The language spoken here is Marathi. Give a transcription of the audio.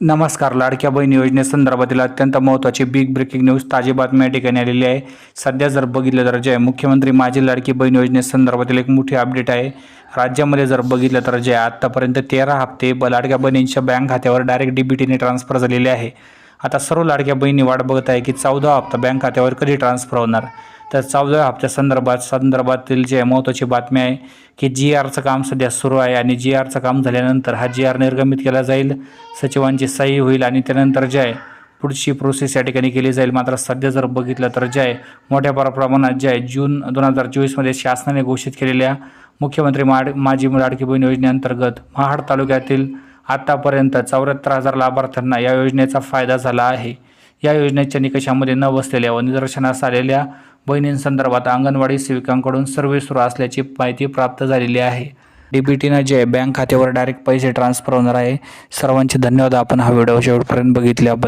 नमस्कार लाडक्या बहीण योजनेसंदर्भातील अत्यंत महत्त्वाची बिग ब्रेकिंग न्यूज ताजी बातमी या ठिकाणी आलेली आहे. सध्या जर बघितलं तर जे मुख्यमंत्री माझी लाडकी बहीण योजनेसंदर्भातील एक मोठी अपडेट आहे. राज्यामध्ये जर बघितलं तर जे आत्तापर्यंत तेरा हप्ते ब लाडक्या बहिणींच्या बँक खात्यावर डायरेक्ट डी बी टीने ट्रान्सफर झालेले आहे. आता सर्व लाडक्या बहिणी वाट बघत आहे की चौदा हप्ता बँक खात्यावर कधी ट्रान्सफर होणार? तर चौदाव्या हप्त्या संदर्भात. संदर्भातील जे महत्त्वाची बातमी आहे की जी आरचं काम सध्या सुरू आहे आणि जी आरचं काम झाल्यानंतर हा जी आर निर्गमित केला जाईल. सचिवांची सही होईल आणि त्यानंतर जे आहे पुढची प्रोसेस या ठिकाणी केली जाईल. मात्र सध्या जर बघितलं तर जे आहे मोठ्या प्रमाणात जे आहे जून दोन हजार चोवीसमध्ये शासनाने घोषित केलेल्या मुख्यमंत्री माड माझी लाडकी बहीण योजनेअंतर्गत महाड तालुक्यातील आत्तापर्यंत चौऱ्याहत्तर हजार लाभार्थ्यांना या योजनेचा फायदा झाला आहे. या योजनेच्या निकषामध्ये न बसलेल्या व निदर्शनास आलेल्या बहिणींसंदर्भात अंगणवाडी सेविकांकडून सर्वे सुरू असल्याची माहिती प्राप्त झालेली आहे. डीबीटीनं जे बँक खात्यावर डायरेक्ट पैसे ट्रान्सफर होणार आहे सर्वांचे धन्यवाद. आपण हा व्हिडिओ शेवटपर्यंत बघितल्याबद्दल.